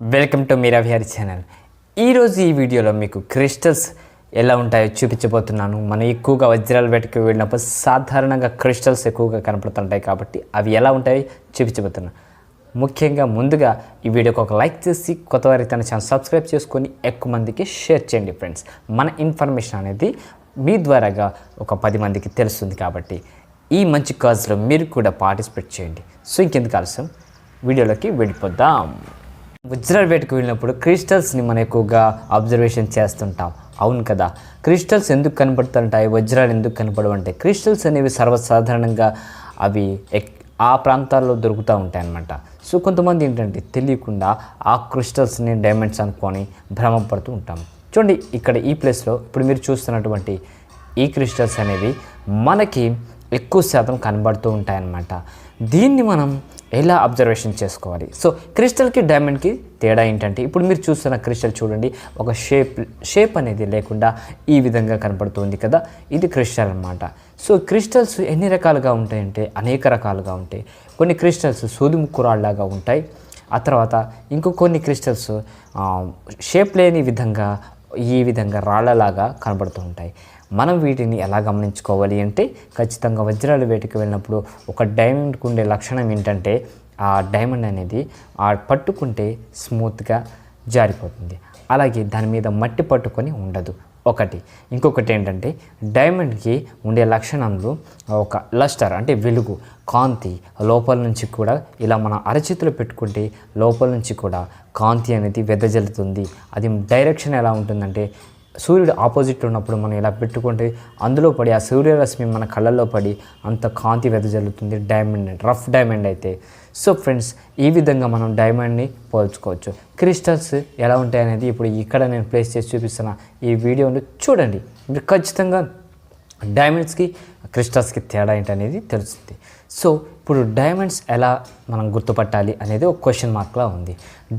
Welcome to Meera Vihari channel ఈరోజు ఈ వీడియోలో మీకు క్రిస్టల్స్ ఎలా ఉంటాయో చూపించబోతున్నాను. మనం ఎక్కువగా వజ్రాల వేటకి వెళ్ళినప్పుడు సాధారణంగా క్రిస్టల్స్ ఎక్కువగా కనపడుతుంటాయి కాబట్టి అవి ఎలా ఉంటాయో చూపించబోతున్నాను. ముఖ్యంగా ముందుగా ఈ వీడియోకి ఒక లైక్ చేసి కొత్త వారికి తన ఛానల్ సబ్స్క్రైబ్ చేసుకొని ఎక్కువ మందికి షేర్ చేయండి ఫ్రెండ్స్ మన ఇన్ఫర్మేషన్ అనేది మీ ద్వారాగా ఒక పది మందికి తెలుస్తుంది కాబట్టి ఈ మంచి కాజ్లో మీరు కూడా పార్టిసిపేట్ చేయండి. సో ఇంకెందుకు ఆలస్యం? వీడియోలోకి వెళ్ళిపోద్దాం వజ్రాల వేటకు వెళ్ళినప్పుడు క్రిస్టల్స్ని మనం ఎక్కువగా అబ్జర్వేషన్ చేస్తుంటాం. అవును కదా? క్రిస్టల్స్ ఎందుకు కనపడుతుంటాయి వజ్రాలు ఎందుకు కనపడవంటే క్రిస్టల్స్ అనేవి సర్వసాధారణంగా అవి ఎక్- ఆ ప్రాంతాల్లో దొరుకుతూ ఉంటాయి అన్నమాట సో కొంతమంది ఏంటంటే తెలియకుండా ఆ క్రిస్టల్స్ని డైమండ్స్ అనుకొని భ్రమపడుతూ ఉంటాం. చూడండి ఇక్కడ ఈ ప్లేస్లో ఇప్పుడు మీరు చూస్తున్నటువంటి ఈ క్రిస్టల్స్ అనేవి మనకి ఎక్కువ శాతం కనబడుతూ ఉంటాయన్నమాట. దీన్ని మనం ఎలా అబ్జర్వేషన్ చేసుకోవాలి? సో క్రిస్టల్కి డైమండ్కి తేడా ఏంటంటే ఇప్పుడు మీరు చూస్తున్న క్రిస్టల్ చూడండి ఒక షేప్ షేప్ అనేది లేకుండా ఈ విధంగా కనపడుతుంది కదా? ఇది క్రిస్టల్ అన్నమాట. సో క్రిస్టల్స్ ఎన్ని రకాలుగా ఉంటాయంటే అనేక రకాలుగా ఉంటాయి. కొన్ని క్రిస్టల్స్ సూది ముక్కురాళ్ళలాగా ఉంటాయి. ఆ తర్వాత ఇంకో కొన్ని క్రిస్టల్స్ షేప్ లేని విధంగా ఈ విధంగా రాళ్ళలాగా కనబడుతూ ఉంటాయి. మనం వీటిని ఎలా గమనించుకోవాలి అంటే ఖచ్చితంగా వజ్రాల వేటకి వెళ్ళినప్పుడు ఒక డైమండ్కి ఉండే లక్షణం ఏంటంటే ఆ డైమండ్ అనేది ఆ పట్టుకుంటే స్మూత్గా జారిపోతుంది. అలాగే దాని మీద మట్టి పట్టుకొని ఉండదు. ఒకటి. ఇంకొకటి ఏంటంటే డైమండ్కి ఉండే లక్షణంలో ఒక లస్టర్ అంటే వెలుగు కాంతి లోపల నుంచి కూడా ఇలా మన అరచేతులు పెట్టుకుంటే లోపల నుంచి కూడా కాంతి అనేది వెదజల్లుతుంది. అది డైరెక్షన్ ఎలా ఉంటుందంటే సూర్యుడు ఆపోజిట్ ఉన్నప్పుడు మనం ఇలా పెట్టుకుంటే అందులో పడి ఆ సూర్యరశ్మి మన కళ్ళల్లో పడి అంత కాంతి వెదజల్లుతుంది డైమండ్ రఫ్ డైమండ్ అయితే. సో ఫ్రెండ్స్ ఈ విధంగా మనం డైమండ్ని పోల్చుకోవచ్చు. క్రిస్టల్స్ ఎలా ఉంటాయనేది ఇప్పుడు ఇక్కడ నేను ప్లేస్ చేసి చూపిస్తున్న ఈ వీడియోని చూడండి. మీరు ఖచ్చితంగా డైమండ్స్కి క్రిస్టల్స్కి తేడా ఏంటనేది తెలుస్తుంది. సో ఇప్పుడు డైమండ్స్ ఎలా మనం గుర్తుపట్టాలి అనేది ఒక క్వశ్చన్ మార్క్లా ఉంది.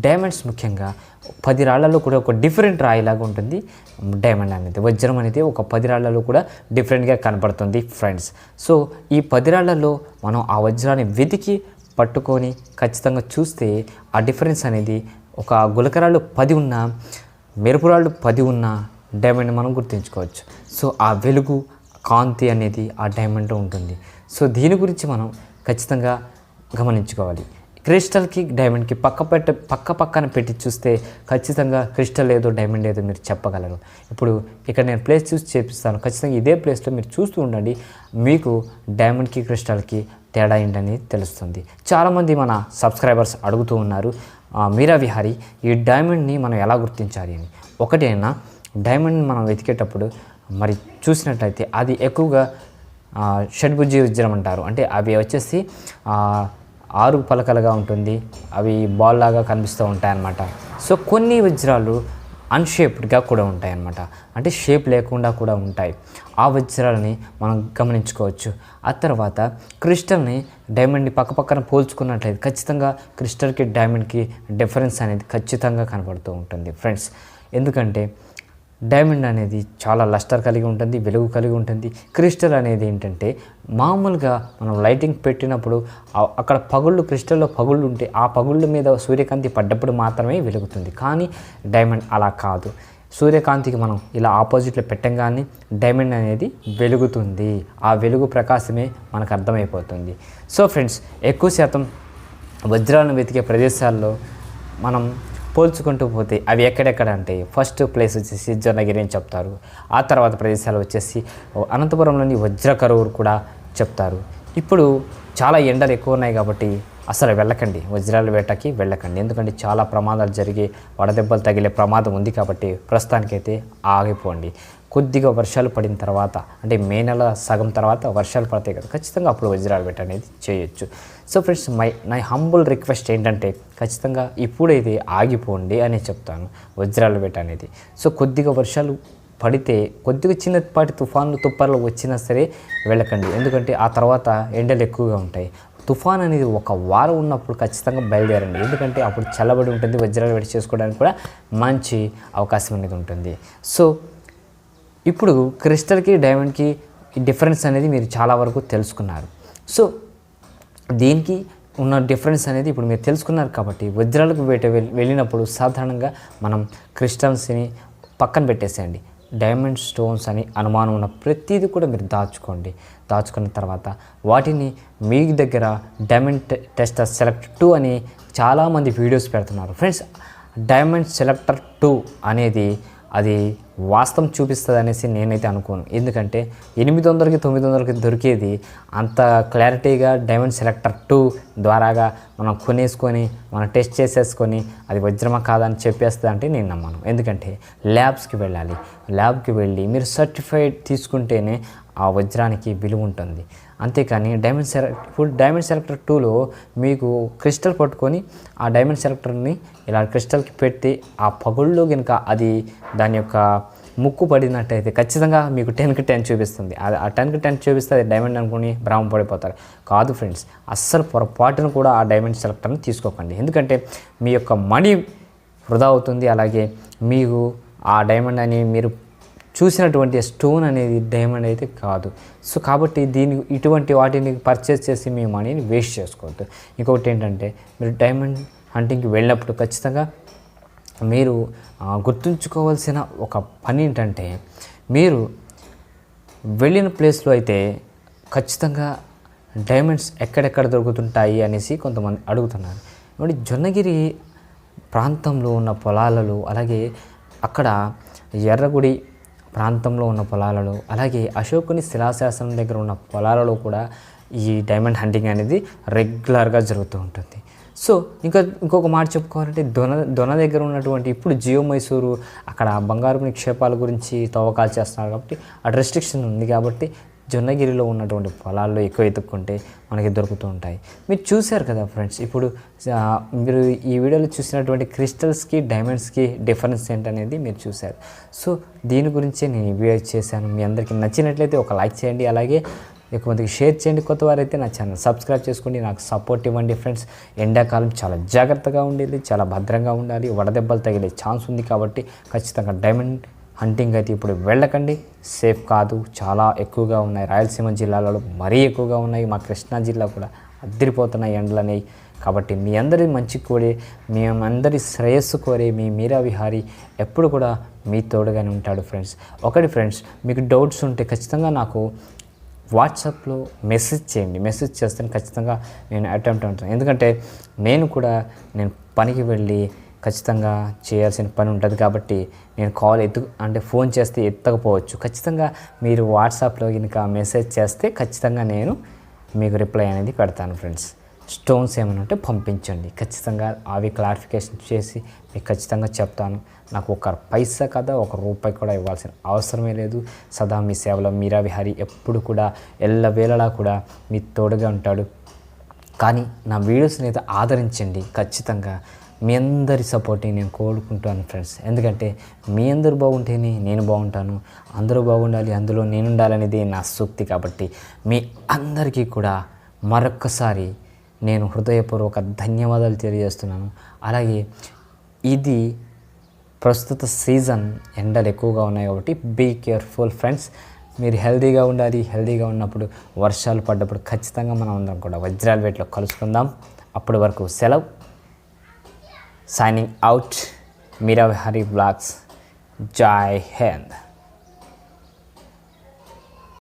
డైమండ్స్ ముఖ్యంగా పది రాళ్ళలో కూడా ఒక డిఫరెంట్ రాయిలాగా ఉంటుంది. డైమండ్ అనేది వజ్రం అనేది ఒక పది రాళ్ళలో కూడా డిఫరెంట్గా కనపడుతుంది ఫ్రెండ్స్ సో ఈ పది రాళ్ళలో మనం ఆ వజ్రాన్ని వెతికి పట్టుకొని ఖచ్చితంగా చూస్తే ఆ డిఫరెన్స్ అనేది ఒక గులకరాళ్ళు పది ఉన్నా మెరుపురాళ్ళు పది ఉన్నా డైమండ్ మనం గుర్తుంచుకోవచ్చు. సో ఆ వెలుగు కాంతి అనేది ఆ డైమండ్లో ఉంటుంది. సో దీని గురించి మనం ఖచ్చితంగా గమనించుకోవాలి. క్రిస్టల్కి డైమండ్కి పక్క పెట్ట పక్క పక్కన పెట్టి చూస్తే ఖచ్చితంగా క్రిస్టల్ ఏదో డైమండ్ ఏదో మీరు చెప్పగలరు. ఇప్పుడు ఇక్కడ నేను ప్లేస్ చూసి చేపిస్తాను. ఖచ్చితంగా ఇదే ప్లేస్లో మీరు చూస్తూ ఉండండి. మీకు డైమండ్కి క్రిస్టల్కి తేడా ఏంటని తెలుస్తుంది. చాలామంది మన సబ్స్క్రైబర్స్ అడుగుతూ ఉన్నారు మీరా విహారీ ఈ డైమండ్ని మనం ఎలా గుర్తించాలి అని. ఒకటేనా డైమండ్ మనం వెతికేటప్పుడు మరి చూసినట్లయితే అది ఎక్కువగా షడ్భుజి వజ్రం అంటారు. అంటే అవి వచ్చేసి ఆరు పలకలుగా ఉంటుంది. అవి బాల్ లాగా కనిపిస్తూ ఉంటాయన్నమాట. సో కొన్ని వజ్రాలు అన్షేప్డ్గా కూడా ఉంటాయన్నమాట. అంటే షేప్ లేకుండా కూడా ఉంటాయి. ఆ వజ్రాలని మనం గమనించుకోవచ్చు. ఆ తర్వాత క్రిస్టల్ని డైమండ్ని పక్క పక్కన పోల్చుకున్నట్లయితే ఖచ్చితంగా క్రిస్టల్కి డైమండ్కి డిఫరెన్స్ అనేది ఖచ్చితంగా కనబడుతూ ఉంటుంది ఫ్రెండ్స్ ఎందుకంటే డైమండ్ అనేది చాలా లస్టర్ కలిగి ఉంటుంది వెలుగు కలిగి ఉంటుంది. క్రిస్టల్ అనేది ఏంటంటే మామూలుగా మనం లైటింగ్ పెట్టినప్పుడు అక్కడ పగుళ్ళు క్రిస్టల్లో పగుళ్ళు ఉంటే ఆ పగుళ్ళ మీద సూర్యకాంతి పడ్డప్పుడు మాత్రమే వెలుగుతుంది. కానీ డైమండ్ అలా కాదు. సూర్యకాంతికి మనం ఇలా ఆపోజిట్లో పెట్టంగానే డైమండ్ అనేది వెలుగుతుంది. ఆ వెలుగు ప్రకాశమే మనకు అర్థమైపోతుంది. సో ఫ్రెండ్స్ ఎక్కువ శాతం వజ్రాలను వెతికే ప్రదేశాల్లో మనం పోల్చుకుంటూ పోతే అవి ఎక్కడెక్కడ అంటే ఫస్ట్ ప్లేస్ వచ్చేసి జొన్నగిరి అని చెప్తారు. ఆ తర్వాత ప్రదేశాలు వచ్చేసి అనంతపురంలోని వజ్రకరువురు కూడా చెప్తారు. ఇప్పుడు చాలా ఎండలు ఎక్కువ ఉన్నాయి కాబట్టి అసలు వెళ్ళకండి. వజ్రాల వేటకి వెళ్ళకండి. ఎందుకంటే చాలా ప్రమాదాలు జరిగి వడదెబ్బలు తగిలే ప్రమాదం ఉంది కాబట్టి ప్రస్తుతానికైతే ఆగిపోండి. కొద్దిగా వర్షాలు పడిన తర్వాత అంటే మే నెల సగం తర్వాత వర్షాలు పడతాయి కదా ఖచ్చితంగా అప్పుడు వజ్రాల వేట అనేది చేయొచ్చు. సో ఫ్రెండ్స్ మై నా హంబుల్ రిక్వెస్ట్ ఏంటంటే ఖచ్చితంగా ఇప్పుడైతే ఆగిపోండి అని చెప్తాను వజ్రాల వేట అనేది. సో కొద్దిగా వర్షాలు పడితే కొద్దిగా చిన్నపాటి తుఫాన్లు తుప్పర్లు వచ్చినా సరే వెళ్ళకండి. ఎందుకంటే ఆ తర్వాత ఎండలు ఎక్కువగా ఉంటాయి. తుఫాన్ అనేది ఒక వారం ఉన్నప్పుడు ఖచ్చితంగా బయలుదేరండి. ఎందుకంటే అప్పుడు చల్లబడి ఉంటుంది వజ్రాలు వేడి చేసుకోవడానికి కూడా మంచి అవకాశం అనేది ఉంటుంది. సో ఇప్పుడు క్రిస్టల్కి డైమండ్కి డిఫరెన్స్ అనేది మీరు చాలా వరకు తెలుసుకున్నారు. సో దీనికి ఉన్న డిఫరెన్స్ అనేది ఇప్పుడు మీరు తెలుసుకున్నారు కాబట్టి వజ్రాలకు వేట వెళ్ళినప్పుడు సాధారణంగా మనం క్రిస్టల్స్ని పక్కన పెట్టేసేయండి. డైమండ్ స్టోన్స్ అని అనుమానం ఉన్న ప్రతిదీ కూడా మీరు దాచుకోండి. దాచుకున్న తర్వాత వాటిని మీ దగ్గర డైమండ్ టెస్టర్ సెలెక్ట్ టూ అని చాలామంది వీడియోస్ పెడుతున్నారు. ఫ్రెండ్స్ డైమండ్ సెలెక్టర్ టూ అనేది అది వాస్తవం చూపిస్తుంది అనేసి నేనైతే అనుకోను. ఎందుకంటే ఎనిమిది వందలకి తొమ్మిది వందలకి దొరికేది అంత క్లారిటీగా డైమండ్ సెలెక్టర్ టూ ద్వారాగా మనం కొనేసుకొని మనం టెస్ట్ చేసేసుకొని అది వజ్రమా కాదని చెప్పేస్తుంది అంటే నేను నమ్మను. ఎందుకంటే ల్యాబ్స్కి వెళ్ళాలి. ల్యాబ్కి వెళ్ళి మీరు సర్టిఫైడ్ తీసుకుంటేనే ఆ వజ్రానికి విలువ ఉంటుంది. అంతేకాని డైమండ్ సెలెక్ట్ ఇప్పుడు డైమండ్ సెలెక్టర్ టూలో మీకు క్రిస్టల్ పట్టుకొని ఆ డైమండ్ సెలెక్టర్ని ఇలా క్రిస్టల్కి పెట్టి ఆ పగుళ్ళు కనుక అది దాని యొక్క ముక్కు పడినట్టయితే ఖచ్చితంగా మీకు టెన్కి టెన్ చూపిస్తుంది. అది ఆ టెన్కి టెన్ చూపిస్తే అది డైమండ్ అనుకుని భ్రమ పడిపోతారు. కాదు ఫ్రెండ్స్ అస్సలు పొరపాటును కూడా ఆ డైమండ్ సెలెక్టర్ని తీసుకోకండి. ఎందుకంటే మీ యొక్క మనీ వృధా అవుతుంది. అలాగే మీకు ఆ డైమండ్ అని మీరు చూసినటువంటి స్టోన్ అనేది డైమండ్ అయితే కాదు. సో కాబట్టి దీని ఇటువంటి వాటిని పర్చేస్ చేసి మీ మనీని వేస్ట్ చేసుకోవద్దు. ఇంకొకటి ఏంటంటే మీరు డైమండ్ హంటింగ్కి వెళ్ళినప్పుడు ఖచ్చితంగా మీరు గుర్తుంచుకోవాల్సిన ఒక పని ఏంటంటే మీరు వెళ్ళిన ప్లేస్లో అయితే ఖచ్చితంగా డైమండ్స్ ఎక్కడెక్కడ దొరుకుతుంటాయి అనేసి కొంతమంది అడుగుతున్నారు. ఇప్పుడు జొన్నగిరి ప్రాంతంలో ఉన్న పొలాలలో అలాగే అక్కడ ఎర్రగుడి ప్రాంతంలో ఉన్న పొలాలలో అలాగే అశోకుని శిలాశాసనం దగ్గర ఉన్న పొలాలలో కూడా ఈ డైమండ్ హంటింగ్ అనేది రెగ్యులర్గా జరుగుతూ ఉంటుంది. సో ఇంకా ఇంకొక మాట చెప్పుకోవాలంటే దొన దొన దగ్గర ఉన్నటువంటి ఇప్పుడు జియో మైసూరు అక్కడ బంగారు నిక్షేపాల గురించి తవ్వకాలు చేస్తున్నారు కాబట్టి అటు రెస్ట్రిక్షన్ ఉంది కాబట్టి జొన్నగిరిలో ఉన్నటువంటి పొలాల్లో ఎక్కువ ఎత్తుక్కుంటే మనకి దొరుకుతూ ఉంటాయి. మీరు చూశారు కదా ఫ్రెండ్స్ ఇప్పుడు మీరు ఈ వీడియోలో చూసినటువంటి క్రిస్టల్స్కి డైమండ్స్కి డిఫరెన్స్ ఏంటనేది మీరు చూశారు. సో దీని గురించే నేను ఈ వీడియో చేశాను. మీ అందరికీ నచ్చినట్లయితే ఒక లైక్ చేయండి. అలాగే ఎక్కువ మందికి షేర్ చేయండి కొత్త వారైతే నా ఛానల్ సబ్స్క్రైబ్ చేసుకోండి నాకు సపోర్ట్ ఇవ్వండి ఫ్రెండ్స్ ఎండాకాలం చాలా జాగ్రత్తగా ఉండేది చాలా భద్రంగా ఉండాలి వడదెబ్బలు తగిలే ఛాన్స్ ఉంది కాబట్టి ఖచ్చితంగా డైమండ్ హంటింగ్ అయితే ఇప్పుడు వెళ్ళకండి. సేఫ్ కాదు చాలా ఎక్కువగా ఉన్నాయి. రాయలసీమ జిల్లాలలో మరీ ఎక్కువగా ఉన్నాయి. మా కృష్ణా జిల్లా కూడా అద్దరిపోతున్నాయి ఎండలు అనేవి కాబట్టి మీ అందరి మంచి కోరే మేమందరి శ్రేయస్సు కోరే మీ మీరా విహారీ ఎప్పుడు కూడా మీ తోడుగానే ఉంటాడు ఫ్రెండ్స్ ఒకటి ఫ్రెండ్స్ మీకు డౌట్స్ ఉంటే ఖచ్చితంగా నాకు వాట్సాప్లో మెసేజ్ చేయండి. మెసేజ్ చేస్తే ఖచ్చితంగా నేను అటెంప్ట్ ఉంటాను ఎందుకంటే నేను కూడా నేను పనికి వెళ్ళి ఖచ్చితంగా చేయాల్సిన పని ఉంటుంది కాబట్టి నేను కాల్ ఎత్తు అంటే ఫోన్ చేస్తే ఎత్తకపోవచ్చు. ఖచ్చితంగా మీరు వాట్సాప్లో కనుక మెసేజ్ చేస్తే ఖచ్చితంగా నేను మీకు రిప్లై అనేది పెడతాను ఫ్రెండ్స్. స్టోన్స్ ఏమైనా ఉంటే పంపించండి. ఖచ్చితంగా అవి క్లారిఫికేషన్ చేసి మీకు ఖచ్చితంగా చెప్తాను. నాకు ఒక పైసా కదా ఒక రూపాయి కూడా ఇవ్వాల్సిన అవసరమే లేదు. సదా మీ సేవలో మీరా విహారీ ఎప్పుడు కూడా ఎల్లవేళలా కూడా మీ తోడుగా ఉంటాడు. కానీ నా వీడియోస్ని అయితే ఆదరించండి ఖచ్చితంగా. మీ అందరి సపోర్ట్ని నేను కోరుకుంటాను ఫ్రెండ్స్ ఎందుకంటే మీ అందరూ బాగుంటేనే నేను బాగుంటాను. అందరూ బాగుండాలి అందులో నేను ఉండాలనేది నా సూక్తి కాబట్టి మీ అందరికీ కూడా మరొక్కసారి నేను హృదయపూర్వక ధన్యవాదాలు తెలియజేస్తున్నాను. అలాగే ఇది ప్రస్తుత సీజన్ ఎండలు ఎక్కువగా ఉన్నాయి కాబట్టి బీ కేర్ఫుల్ ఫ్రెండ్స్. మీరు హెల్తీగా ఉండాలి హెల్దీగా ఉన్నప్పుడు వర్షాలు పడ్డప్పుడు ఖచ్చితంగా మనం అందరం కూడా వజ్రాల వేట్లో కలుసుకుందాం. అప్పటి వరకు సెలవు. Signing out Meera Hari blogs. Jai Hind.